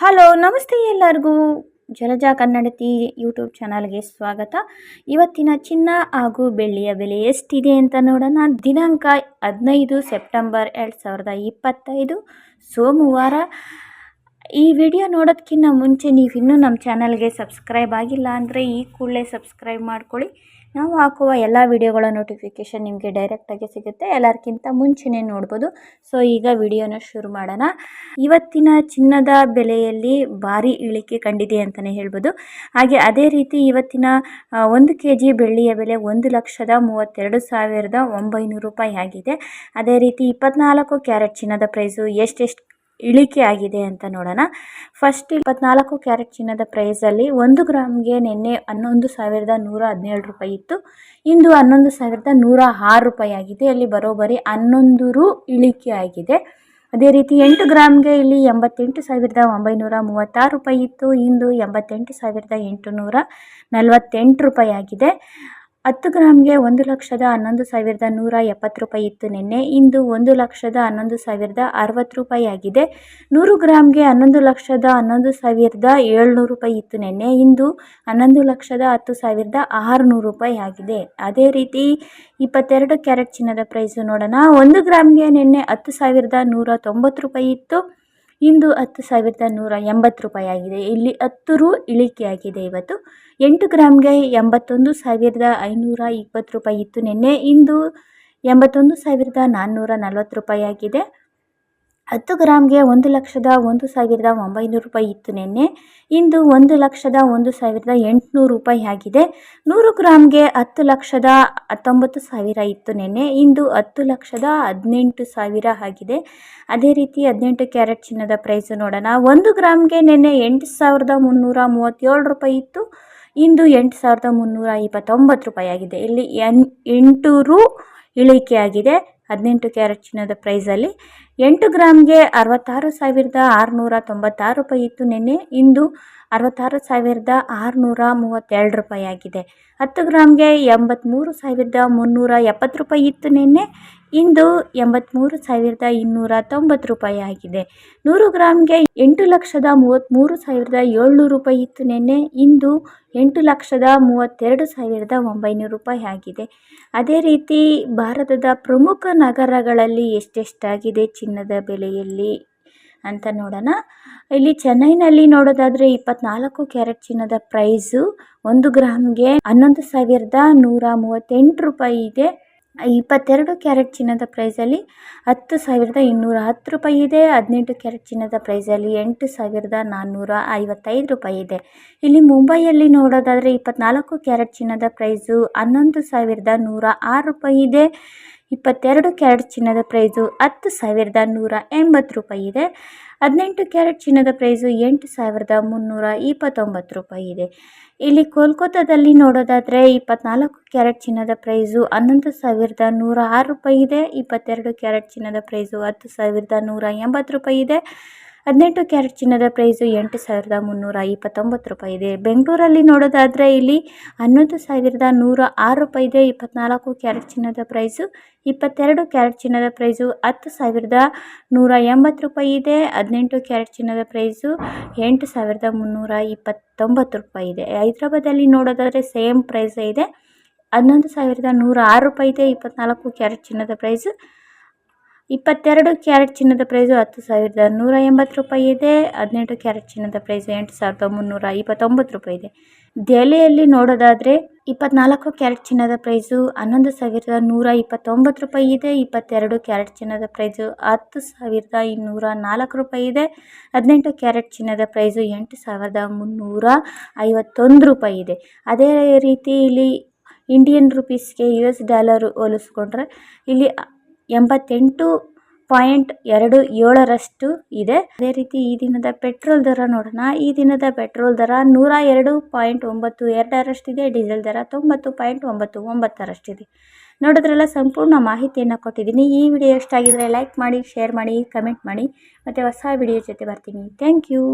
Hello, ನಮಸ್ತೆ ಎಲ್ಲರಿಗೂ. ಜಲಜಾ ಕನ್ನಡತಿ YouTube ಚಾನಲ್ಗೆ ಸ್ವಾಗತ. ಇವತ್ತಿನ ಚಿನ್ನ ಹಾಗೂ ಬೆಳ್ಳಿಯ ಬೆಲೆ ಎಷ್ಟಿದೆ ಅಂತ ನೋಡೋಣ. ದಿನಾಂಕ ಹದಿನೈದು ಸೆಪ್ಟೆಂಬರ್ ಎರಡು ಸಾವಿರದ ಇಪ್ಪತ್ತೈದು, ಸೋಮವಾರ. ಈ ವಿಡಿಯೋ ನೋಡೋದಕ್ಕಿಂತ ಮುಂಚೆ ನೀವು ಇನ್ನೂ ನಮ್ಮ ಚಾನಲ್ಗೆ ಸಬ್ಸ್ಕ್ರೈಬ್ ಆಗಿಲ್ಲ ಅಂದರೆ ಈ ಕೂಡಲೇ ಸಬ್ಸ್ಕ್ರೈಬ್ ಮಾಡ್ಕೊಳ್ಳಿ. ನಾವು ಹಾಕುವ ಎಲ್ಲ ವಿಡಿಯೋಗಳ ನೋಟಿಫಿಕೇಷನ್ ನಿಮಗೆ ಡೈರೆಕ್ಟಾಗಿ ಸಿಗುತ್ತೆ. ಎಲ್ಲರಿಗಿಂತ ಮುಂಚೆನೇ ನೋಡ್ಬೋದು. ಸೊ ಈಗ ವಿಡಿಯೋನ ಶುರು ಮಾಡೋಣ. ಇವತ್ತಿನ ಚಿನ್ನದ ಬೆಲೆಯಲ್ಲಿ ಭಾರಿ ಇಳಿಕೆ ಕಂಡಿದೆ ಅಂತಲೇ ಹೇಳ್ಬೋದು. ಹಾಗೆ ಅದೇ ರೀತಿ ಇವತ್ತಿನ ಒಂದು ಕೆ ಜಿ ಬೆಳ್ಳಿಯ ಬೆಲೆ ಒಂದು ಲಕ್ಷದ ಮೂವತ್ತೆರಡು ಸಾವಿರದ ಒಂಬೈನೂರು ರೂಪಾಯಿ ಆಗಿದೆ. ಅದೇ ರೀತಿ ಇಪ್ಪತ್ನಾಲ್ಕು ಕ್ಯಾರೆಟ್ ಚಿನ್ನದ ಪ್ರೈಸು ಎಷ್ಟೆಷ್ಟು ಇಳಿಕೆ ಆಗಿದೆ ಅಂತ ನೋಡೋಣ. ಫಸ್ಟ್ ಇಪ್ಪತ್ನಾಲ್ಕು ಕ್ಯಾರೆಟ್ ಚಿನ್ನದ ಪ್ರೈಸಲ್ಲಿ ಒಂದು ಗ್ರಾಮ್ಗೆ ನಿನ್ನೆ ಹನ್ನೊಂದು ಸಾವಿರದ ನೂರ ಹದಿನೇಳು ರೂಪಾಯಿ ಇತ್ತು. ಇಂದು ಹನ್ನೊಂದು ಸಾವಿರದ ನೂರ ಆರು ರೂಪಾಯಿ ಆಗಿದೆ. ಅಲ್ಲಿ ಬರೋಬ್ಬರಿ ಹನ್ನೊಂದು ರು ಇಳಿಕೆ ಆಗಿದೆ. ಅದೇ ರೀತಿ ಎಂಟು ಗ್ರಾಮ್ಗೆ ಇಲ್ಲಿ ಎಂಬತ್ತೆಂಟು ಸಾವಿರದ ಒಂಬೈನೂರ ಮೂವತ್ತಾರು ರೂಪಾಯಿ ಇತ್ತು. ಇಂದು ಎಂಬತ್ತೆಂಟು ಸಾವಿರದ ಎಂಟುನೂರ ನಲವತ್ತೆಂಟು ರೂಪಾಯಿ ಆಗಿದೆ. ಹತ್ತು ಗ್ರಾಮ್ಗೆ ಒಂದು ಲಕ್ಷದ ಹನ್ನೊಂದು ಸಾವಿರದ ನೂರ ಎಪ್ಪತ್ತು ರೂಪಾಯಿ ಇತ್ತು ನಿನ್ನೆ. ಇಂದು ಒಂದು ಲಕ್ಷದ ಹನ್ನೊಂದು ಸಾವಿರದ ಅರವತ್ತು ರೂಪಾಯಿ ಆಗಿದೆ. ನೂರು ಗ್ರಾಮ್ಗೆ ಹನ್ನೊಂದು ಲಕ್ಷದ ಹನ್ನೊಂದು ಸಾವಿರದ ಏಳ್ನೂರು ರೂಪಾಯಿ ಇತ್ತು ನಿನ್ನೆ. ಇಂದು ಹನ್ನೊಂದು ಲಕ್ಷದ ಹತ್ತು ಸಾವಿರದ ಆರುನೂರು ರೂಪಾಯಿ ಆಗಿದೆ. ಅದೇ ರೀತಿ ಇಪ್ಪತ್ತೆರಡು ಕ್ಯಾರೆಟ್ ಚಿನ್ನದ ಪ್ರೈಸು ನೋಡೋಣ. ಒಂದು ಗ್ರಾಮ್ಗೆ ನಿನ್ನೆ ಹತ್ತು ಸಾವಿರದ ನೂರ ತೊಂಬತ್ತು ರೂಪಾಯಿ ಇತ್ತು. ಇಂದು ಹತ್ತು ಸಾವಿರದ ನೂರ ಎಂಬತ್ತು ರೂಪಾಯಿ ಆಗಿದೆ ಇಲ್ಲಿ ಹತ್ತು ರು ಇಳಿಕೆಯಾಗಿದೆ. ಇವತ್ತು ಎಂಟು ಗ್ರಾಮ್ಗೆ ಎಂಬತ್ತೊಂದು ಸಾವಿರದ ಐನೂರ ಇಪ್ಪತ್ತು ರೂಪಾಯಿ ಇತ್ತು. ನಿನ್ನೆ ಇಂದು ಎಂಬತ್ತೊಂದು ಸಾವಿರದ ನಾನ್ನೂರ ನಲ್ವತ್ತು ರೂಪಾಯಿ ಆಗಿದೆ ಹತ್ತು ಗ್ರಾಮ್ಗೆ ಒಂದು ಲಕ್ಷದ ಒಂದು ಸಾವಿರದ ಒಂಬೈನೂರು ರೂಪಾಯಿ ಇತ್ತು ನಿನ್ನೆ. ಇಂದು ಒಂದು ಲಕ್ಷದ ಒಂದು ಸಾವಿರದ ಎಂಟುನೂರು ರೂಪಾಯಿ ಆಗಿದೆ. ನೂರು ಗ್ರಾಮ್ಗೆ ಹತ್ತು ಲಕ್ಷದ ಹತ್ತೊಂಬತ್ತು ಸಾವಿರ ಇತ್ತು ನಿನ್ನೆ. ಇಂದು ಹತ್ತು ಲಕ್ಷದ ಹದಿನೆಂಟು ಸಾವಿರ ಆಗಿದೆ. ಅದೇ ರೀತಿ ಹದಿನೆಂಟು ಕ್ಯಾರೆಟ್ ಚಿನ್ನದ ಪ್ರೈಸು ನೋಡೋಣ. ಒಂದು ಗ್ರಾಮ್ಗೆ ನಿನ್ನೆ ಎಂಟು ಸಾವಿರದ ಮುನ್ನೂರ ಮೂವತ್ತೇಳು ರೂಪಾಯಿ ಇತ್ತು. ಇಂದು ಎಂಟು ಸಾವಿರದ ಮುನ್ನೂರ ಇಪ್ಪತ್ತೊಂಬತ್ತು ರೂಪಾಯಿ ಆಗಿದೆ. ಇಲ್ಲಿ ಎನ್ ಎಂಟು ರು ಇಳಿಕೆಯಾಗಿದೆ ಹದಿನೆಂಟು ಕ್ಯಾರೆಟ್ ಚಿನ್ನದ ಪ್ರೈಸಲ್ಲಿ. ಎಂಟು ಗ್ರಾಮ್ಗೆ ಅರವತ್ತಾರು ಸಾವಿರದ ಆರುನೂರ ತೊಂಬತ್ತಾರು ರೂಪಾಯಿ ಇತ್ತು. ನಿನ್ನೆ ಇಂದು ಅರವತ್ತಾರು ಸಾವಿರದ ಆರುನೂರ ಮೂವತ್ತೆರಡು ರೂಪಾಯಿ ಆಗಿದೆ. ಹತ್ತು ಗ್ರಾಮ್ಗೆ ಎಂಬತ್ತ್ಮೂರು ಸಾವಿರದ ಮುನ್ನೂರ ಎಪ್ಪತ್ತು ರೂಪಾಯಿ ಇತ್ತು. ನಿನ್ನೆ ಇಂದು ಎಂಬತ್ತ್ಮೂರು ಸಾವಿರದ ಇನ್ನೂರ ತೊಂಬತ್ತು ರೂಪಾಯಿ ಆಗಿದೆ. ನೂರು ಗ್ರಾಮ್ಗೆ ಎಂಟು ಲಕ್ಷದ ಮೂವತ್ತ್ಮೂರು ಸಾವಿರದ ಏಳ್ನೂರು ರೂಪಾಯಿ ಇತ್ತು. ನಿನ್ನೆ ಇಂದು ಎಂಟು ಲಕ್ಷದ ಮೂವತ್ತೆರಡು ಸಾವಿರದ ಒಂಬೈನೂರು ರೂಪಾಯಿ ಆಗಿದೆ. ಅದೇ ರೀತಿ ಭಾರತದ ಪ್ರಮುಖ ನಗರಗಳಲ್ಲಿ ಎಷ್ಟೆಷ್ಟಾಗಿದೆ? ಚಿನ್ನದ ಬೆಲೆಯಲ್ಲಿ ಅಂತ ನೋಡೋಣ. ಇಲ್ಲಿ ಚೆನ್ನೈನಲ್ಲಿ ನೋಡೋದಾದರೆ ಇಪ್ಪತ್ನಾಲ್ಕು ಕ್ಯಾರೆಟ್ ಚಿನ್ನದ ಪ್ರೈಸು. ಒಂದು ಗ್ರಾಮ್ಗೆ ಹನ್ನೊಂದು ಸಾವಿರದ ನೂರ ಮೂವತ್ತೆಂಟು ರೂಪಾಯಿ ಇದೆ. ಇಪ್ಪತ್ತೆರಡು ಕ್ಯಾರೆಟ್ ಚಿನ್ನದ ಪ್ರೈಸಲ್ಲಿ ಹತ್ತು ಸಾವಿರದ ಇನ್ನೂರ ಹತ್ತು ರೂಪಾಯಿ ಇದೆ. ಹದಿನೆಂಟು ಕ್ಯಾರೆಟ್ ಚಿನ್ನದ ಪ್ರೈಸಲ್ಲಿ ಎಂಟು ಸಾವಿರದ ನಾನ್ನೂರ ಐವತ್ತೈದು ರೂಪಾಯಿ ಇದೆ. ಇಲ್ಲಿ ಮುಂಬೈಯಲ್ಲಿ ನೋಡೋದಾದರೆ ಇಪ್ಪತ್ನಾಲ್ಕು ಕ್ಯಾರೆಟ್ ಚಿನ್ನದ ಪ್ರೈಸು ಹನ್ನೊಂದು ಸಾವಿರದ ನೂರ ಆರು ರೂಪಾಯಿ ಇದೆ. ಇಪ್ಪತ್ತೆರಡು ಕ್ಯಾರೆಟ್ ಚಿನ್ನದ ಪ್ರೈಸು ಹತ್ತು ಸಾವಿರದ ನೂರ ಎಂಬತ್ತು ರೂಪಾಯಿ ಇದೆ. ಹದಿನೆಂಟು ಕ್ಯಾರೆಟ್ ಚಿನ್ನದ ಪ್ರೈಸು ಎಂಟು ಸಾವಿರದ ಮುನ್ನೂರ ಇಪ್ಪತ್ತೊಂಬತ್ತು ರೂಪಾಯಿ ಇದೆ. ಇಲ್ಲಿ ಕೋಲ್ಕತ್ತಾದಲ್ಲಿ ನೋಡೋದಾದರೆ ಇಪ್ಪತ್ನಾಲ್ಕು ಕ್ಯಾರೆಟ್ ಚಿನ್ನದ ಪ್ರೈಸು ಹನ್ನೊಂದು ಸಾವಿರದ ನೂರ ಆರು ರೂಪಾಯಿ ಇದೆ. ಇಪ್ಪತ್ತೆರಡು ಕ್ಯಾರೆಟ್ ಚಿನ್ನದ ಪ್ರೈಸು ಹತ್ತು ಸಾವಿರದ ನೂರ ಎಂಬತ್ತು ರೂಪಾಯಿ ಇದೆ. ಹದಿನೆಂಟು ಕ್ಯಾರೆಟ್ ಚಿನ್ನದ ಪ್ರೈಸು ಎಂಟು ಸಾವಿರದ ಮುನ್ನೂರ ಇಪ್ಪತ್ತೊಂಬತ್ತು ರೂಪಾಯಿ ಇದೆ ಬೆಂಗಳೂರಲ್ಲಿ ನೋಡೋದಾದರೆ ಇಲ್ಲಿ ಹನ್ನೊಂದು ಸಾವಿರದ ನೂರ ಆರು ರೂಪಾಯಿ ಇದೆ ಇಪ್ಪತ್ನಾಲ್ಕು ಕ್ಯಾರೆಟ್ ಚಿನ್ನದ ಪ್ರೈಸು, ಇಪ್ಪತ್ತೆರಡು ಕ್ಯಾರೆಟ್ ಚಿನ್ನದ ಪ್ರೈಸು, ಹತ್ತು ಸಾವಿರದ ನೂರ ಎಂಬತ್ತು ರೂಪಾಯಿ ಇದೆ ಹದಿನೆಂಟು ಕ್ಯಾರೆಟ್ ಚಿನ್ನದ ಪ್ರೈಸು, ಎಂಟು ಸಾವಿರದ ಮುನ್ನೂರ ಇಪ್ಪತ್ತೊಂಬತ್ತು ರೂಪಾಯಿ ಇದೆ ಹೈದ್ರಾಬಾದಲ್ಲಿ ನೋಡೋದಾದರೆ ಸೇಮ್ ಪ್ರೈಸೇ ಇದೆ. ಹನ್ನೊಂದು ಸಾವಿರದ ನೂರ ಆರು ರೂಪಾಯಿ ಇದೆ ಇಪ್ಪತ್ನಾಲ್ಕು ಕ್ಯಾರೆಟ್ ಚಿನ್ನದ ಪ್ರೈಸು ಇಪ್ಪತ್ತೆರಡು ಕ್ಯಾರೆಟ್ ಚಿನ್ನದ ಪ್ರೈಸು ಹತ್ತು ಸಾವಿರದ ನೂರ ಎಂಬತ್ತು ರೂಪಾಯಿ ಇದೆ. ಹದಿನೆಂಟು ಕ್ಯಾರೆಟ್ ಚಿನ್ನದ ಪ್ರೈಸು ಎಂಟು ಸಾವಿರದ ಮುನ್ನೂರ ಇಪ್ಪತ್ತೊಂಬತ್ತು ರೂಪಾಯಿ ಇದೆ. ದೆಹಲಿಯಲ್ಲಿ ನೋಡೋದಾದರೆ ಇಪ್ಪತ್ನಾಲ್ಕು ಕ್ಯಾರೆಟ್ ಚಿನ್ನದ ಪ್ರೈಸು ಹನ್ನೊಂದು ಸಾವಿರದ ನೂರ ಇಪ್ಪತ್ತೊಂಬತ್ತು ರೂಪಾಯಿ ಇದೆ. ಇಪ್ಪತ್ತೆರಡು ಕ್ಯಾರೆಟ್ ಚಿನ್ನದ ಪ್ರೈಸು ಹತ್ತು ಸಾವಿರದ ಇನ್ನೂರ ನಾಲ್ಕು ರೂಪಾಯಿ ಇದೆ. ಹದಿನೆಂಟು ಕ್ಯಾರೆಟ್ ಚಿನ್ನದ ಪ್ರೈಸು ಎಂಟು ಸಾವಿರದ ಮುನ್ನೂರ ಐವತ್ತೊಂದು ರೂಪಾಯಿ ಇದೆ. ಅದೇ ರೀತಿ ಇಲ್ಲಿ ಇಂಡಿಯನ್ ರುಪೀಸ್ಗೆ ಯು ಎಸ್ ಡಾಲರು ಹೋಲಿಸ್ಕೊಂಡ್ರೆ ಇಲ್ಲಿ ಎಂಬತ್ತೆಂಟು ಪಾಯಿಂಟ್ ಎರಡು ಏಳರಷ್ಟು ಇದೆ. ಅದೇ ರೀತಿ ಈ ದಿನದ ಪೆಟ್ರೋಲ್ ದರ ನೋಡೋಣ. ಈ ದಿನದ ಪೆಟ್ರೋಲ್ ದರ ನೂರ ಎರಡು ಪಾಯಿಂಟ್ ಒಂಬತ್ತು ಎರಡರಷ್ಟಿದೆ ಡೀಸೆಲ್ ದರ ತೊಂಬತ್ತು ಪಾಯಿಂಟ್ ಒಂಬತ್ತು ಒಂಬತ್ತರಷ್ಟಿದೆ. ನೋಡಿದ್ರೆಲ್ಲ ಸಂಪೂರ್ಣ ಮಾಹಿತಿಯನ್ನು ಕೊಟ್ಟಿದ್ದೀನಿ. ಈ ವಿಡಿಯೋ ಇಷ್ಟ ಲೈಕ್ ಮಾಡಿ ಶೇರ್ ಮಾಡಿ ಕಮೆಂಟ್ ಮಾಡಿ. ಮತ್ತು ಹೊಸ ವಿಡಿಯೋ ಜೊತೆ ಬರ್ತೀನಿ. Thank you